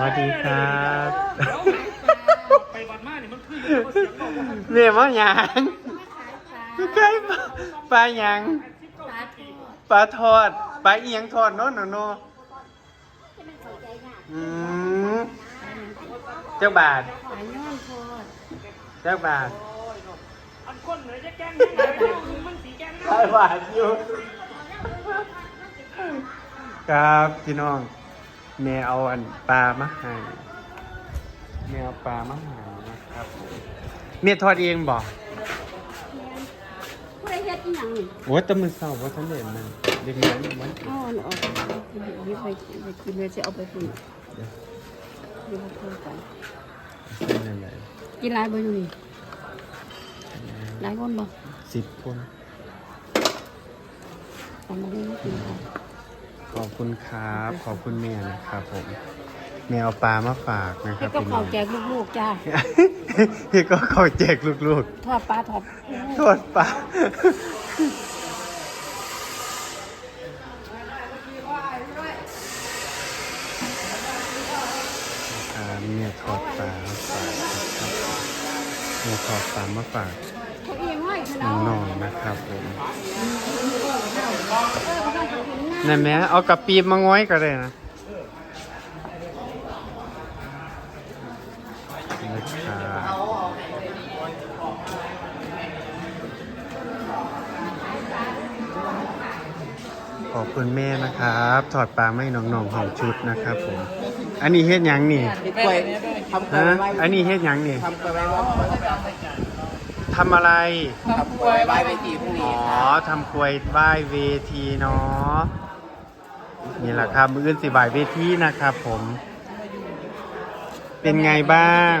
วัสดีครับไปบันมาเนี่ยมันคือเสียงบอกว่าเมียมาหยังคือใกล้ปลาปลาหยังปลาทอดปลาเอียงทอดเนาะเนาะเนาะอืมเจ้าบาทหายย้อนโพดเจ้าบาทอันคนเหนือจะแกล้งยังไงมันสีแกล้งเจ้าบาทอยู่ ครับพี่น้อง แม่เอาอันปลามาให้แม่เอาปลามาให้นะครับเมียทอดเองบอกผู้ใดเฮ็ดอีหยังนี่โอ้ยแต่มือเศร้าว่าท่านเห็นมันเด็กน้อยมันอ๋อเอาออกนี่ไปไปกินเลยจะเอาไปกินเดี๋ยวมาเพิ่มกันเป็นอะไรกินหลายบ่อยู่นี่หลายคนบ่สิบคนทำมาได้ไม่กินค่ะ ขอบคุณครับ ขอบคุณแม่นะครับผมแมวปลามาฝากนะคเฮ็รัดบกับพี่น้ข้าอวงแจกลูกๆจ้าเฮ้ก็เขาแจกลูกทอดปลาทอดๆโทษปลาอ่าเมียทอดปลามาฝากนะครับเมียทอดปลามาฝากเขาเองห้อยเขาเอาน้องๆนะครับผม เออเขาต้องทำเป็ นงานนั่นแหม่เอากระปีบมาง้อยก็ได้นะนะครับขอบคุณแม่นะครับ ถอดปลาไม่น้องๆของชุดนะครับผม อันนี้เฮ็ดหยังนี่กล้วยทำกล้วยฮะไว้อันนี้เฮ็ดหยังนี่ทำกล้วยไว้ว่าทำอะไร ทำกล้วยไว้ไปตีพรุ่งอ๋นี้ อทำกลวยไหว้เวทีเนาะ นี่แหละครับมืออื่นสิบ่ายเวทีนะครับผม เป็นไงบ้าง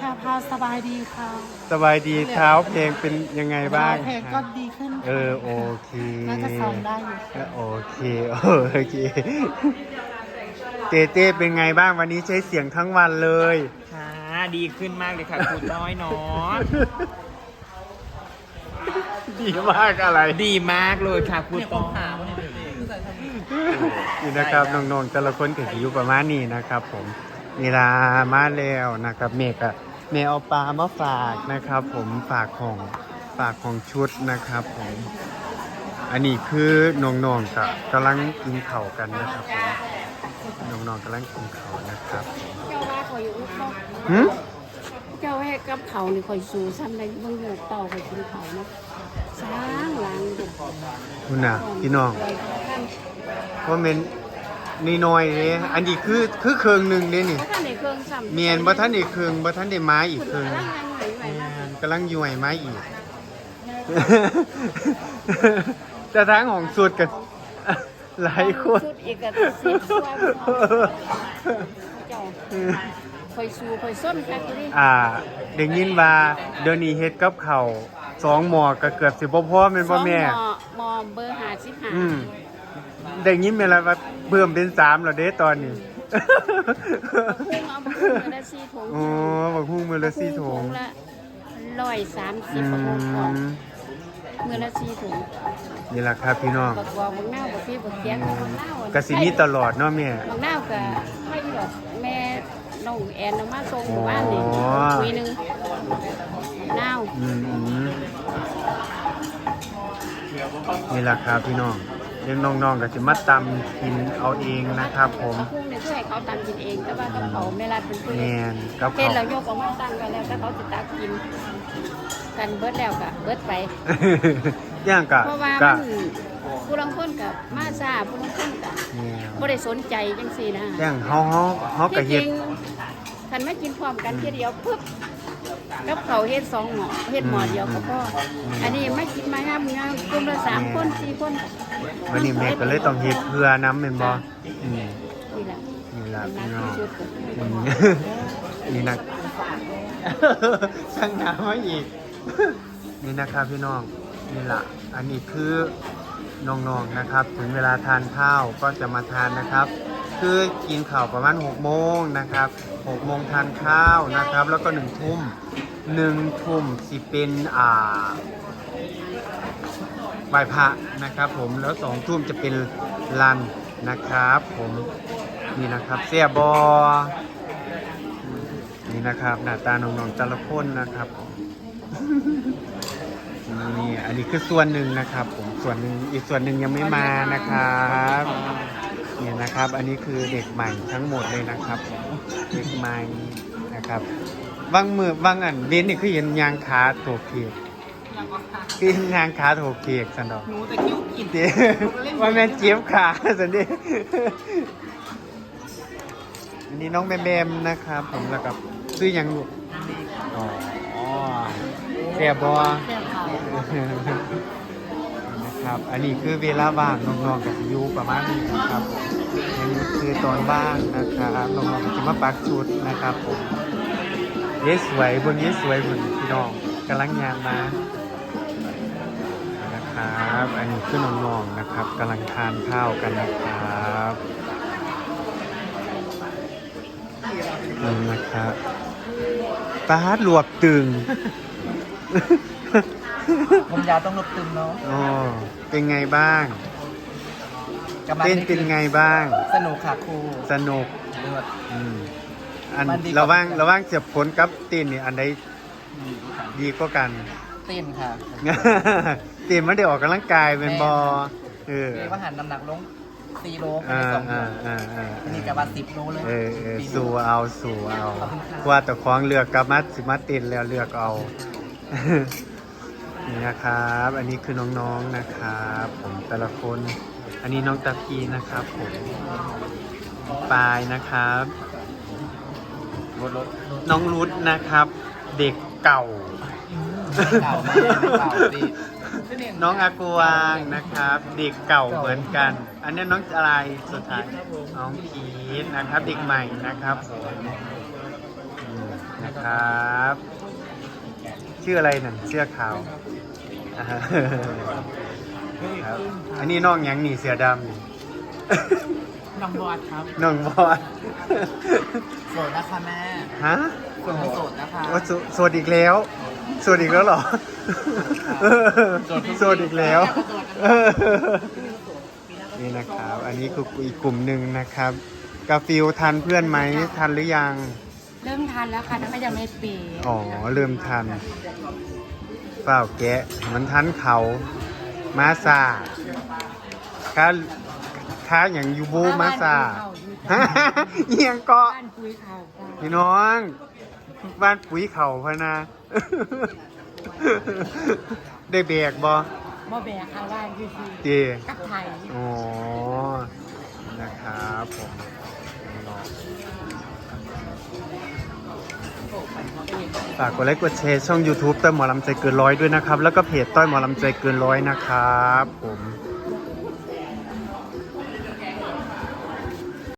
ค่ะพาสบายดีค่ะสบายดีเท้าเพลงเป็นยังไงบ้างเพลงก็ดีขึ้นเออโอเคน่าจะซ้อมได้อยู่เออโอเคโอเคเตเต้เป็นไงบ้างวันนี้ใช้เสียงทั้งวันเลย ค่ะดีขึ้นมากเลยค่ะคุณน้อยเนาะดีมากอะไร ดีมากเลยค่ะคุณต้อ นี่นะครับน้องๆแต่ละคนก็สิอยู่ประมาณนี้นะครับ ผมนี่ลามาแล้วนะครับเมกอะเมเอาปลามาฝากนะครับ ผมฝากของฝากของชุดนะครับผมอันนี้คือน้องๆกับกำลังกินเข่าวกันนะครับผมน้องๆกำลังกินเข่าวนะครับผมเจ้าว่าข่อยอยู่บ่หืมเจ้าให้กับเขานี่ข่อยสู้ซ้ำได้เบิ่งอยู่เต่าข่อยกินเขาเนาะ ช้างหลังดุคุณน่ะพี่น้องข่อยท่านว่าเมนนี่น้อยเลยอันนี้คือคือเครื่องหนึ่งเลยนี่บ่ท่านได้เครื่องซ้ำเมียนบ่ท่านอีกเครื่องบ่ท่านได้ไม้อีกเครื่องกำลังยังไหวไหวมากกำลังย่วยไม้อีกแต่ทางของสุดกันหลายคนชุดอีกก็สิบกว่าเจ้าข่อยสู้ข่อยส้นคักอยู่ดิอ่าเด็กยินว่าเดี๋ยวนี้เฮ็ดกับเขาว สองหมอก็เกือบสิบ่พอแม่นบ่แม่สองหมอหมอเบอร์55อืมเด็กยินแม่นแล้วว่าเพิ่มเป็นสามแล้วเด้ตอนนี้พุ่งเอามาพุ่งมือละสี่ถุงโอ้บักฮู้มือละสี่ถุงละร้อยสามสิอืบกว่าของมมือละสี่ถุงนี่ล่ะครับพี่น้องบักบัวบักเน่าบักพี่บักเกี้ยงบักเน่ากสิมีตลอดเนาะแม่ บักเน่ากับไม่หรอกแม่น้องแอนเอามาส่งหมู่บ้านนี่อ๋อ คุยหนึ่งเน่าอืมอืม นี่แหละครับพี่น้องเลี้ยงน้องๆก็จะมาตำกินเอาเองนะครับ ผมพุ่งเนี่ยช่วยเขาตังกินเองแต่ว่ากับเขาไม่รัดเป็นเพื่อแมนนกับเห็นเขาวเรายกออกมาตั้งไว้แล้วถ้าเขาจะตักกิน กันเบิดแล้วก็เบิดไปย่างกะเพราะว่าก็มันผู้ลังคนกับมาซาผู้ลังคนกับแม่นบ่ได้สนใจจังซี่นะย่างเฮาเฮาเฮาก็ที่จเฮ็ด ริงคันไม่กินพร้อมกันทีเดียวปึ๊บ กับเขาวเฮ็ดสองหมอเฮ็ดหมอเดียวก็พออันนี้ไม่กินมาห้ามงามกลุ่มละสามคนสี่คนวันนี้แม่ก็เลยต้องเฮ็ดเพื่อน้ำแม่นบ่อืมนี่แหละนี่ล่ะเป็นพี่นัน้กองที่สุดอืมนี่นะช่างน้ำมาอีก นี่นะครับพี่น้องนี่ล่ะ อันนี้คือน้องๆนะครับ ถึงเวลาทานข้าวก็จะมาทานนะครับ คือกินข้าวประมาณ6โมงนะครับ6โมงทานข้าวนะครับ แล้วก็1ทุ่ม1ทุ่มสิเป็นอ่าไหว้พระนะครับ ผมแล้ว2ทุ่มจะเป็นรันนะครับ ผมนี่นะครับเสียบอนี่นะครับหน้าตาน้องๆแต่ละคนนะครับผมนี่อันนี้คือส่วนหนึ่งนะครับ ผมส่วนหนึ่งอีกส่วนหนึ่งยังไม่มานะครับ เนี่ยนะครับ อันนี้คือเด็กใหม่ทั้งหมดเลยนะครับผมเด็กใหม่นะครับบางมือบางอันเบนนี่คือเห็นยางขาโถกเพียกคือเห็นยางขาโถกเพียกสันดอกหนูแต่คิ้วกินเดี๋ยวว่าแม่นเจี๊ยบขาสันดิอันนี้น้องแบมแบมนะครับ ผมแล้วกับซื้อหยังลูกอ๋อเสียบอแก้วขาวนะ ครับ อันนี้คือเวลาว่างน้องๆกับยูประมาณนี้นะครับผมอันนี้คือตอนบ้างนะครับน้องๆก็จะมาปักชุดนะครับผมเย้สวยบนเย้สวยบนพี่น้องกำลังยางมานะครับ อันนี้คือน้องๆนะครับกำลังทานข้าวกันนะครับนี่นะครับปาดรวบตึง ผมยาวต้องลบตึมเนาะอ๋อเป็นไงบ้างกำลังเต้นเป็นไงบ้าง สนุกค่ะครูสนุกเลือด อืมอันมันดีกว่า ระหว่างระหว่างเสียบผลกับตีนนี่อันใดดีกว่ากัน เต้นค่ะ ตีนมันได้ออกกำลังกายเป็นบอเออเรียกว่าหันน้ำหนักลง4โลภายอ่าในสองเดือ่าอนอ่าอ่าอันนี้กับว่า10โลเลยเออเออปีนี้ สู่เอาสู่เอาขอบคุณครับว่าแต่ของเลือกกับมัดสิมาตินแล้วเลือกเอา นี่นะครับ อันนี้คือน้องๆนะครับ ผมแต่ละคน อันนี้น้องตะพีนะครับผมปายนะครับรถรถน้องรุดนะครับ เด็กเก่าเก่ามากเก่าสิน้องอากวางนะครับ เด็กเก่าเหมือนกัน อันนี้น้องอะไรสุดท้ายน้องพีทนะครับ เด็กใหม่นะครับผมอืมนะครับ ชื่ออะไรนั่นเสื้อขาวอ่าครับอันนี้น้องหยังนี่เสือดำนี่ น้องบอดครับน้องบอสโสดนะคะแม่ฮะ โสดโสดนะคะโอ้โสโสดอีกแล้วโสดอีกแล้วเหรอเออโสดอีกแล้วเออนี่นะครับ อันนี้คืออีกกลุ่มหนึ่งนะครับ กาฟิลทันเพื่อนไหมทันหรือยัง เริ่มทานแล้วค่ะแต่ก็ยังไม่ปีอ๋อเริ่มทันเปล่าแกะมันทันเขามาซาค้าค้าอย่างยูบูมาซาฮะเอียงเกาะบ้านปุ้ยเขาค่ะพี่น้อง บ้านปุ๋ยเข่าพะนาได้แบกบอบ่แบกค่ะบ้านคือคือเจกับไทยอ๋อนะครับผม ฝากกดไลค์กดแชร์ช่อง YouTube ต้อยหมอลำใจเกินร้อยด้วยนะครับ แล้วก็เพจต้อยหมอลำใจเกินร้อยนะครับผม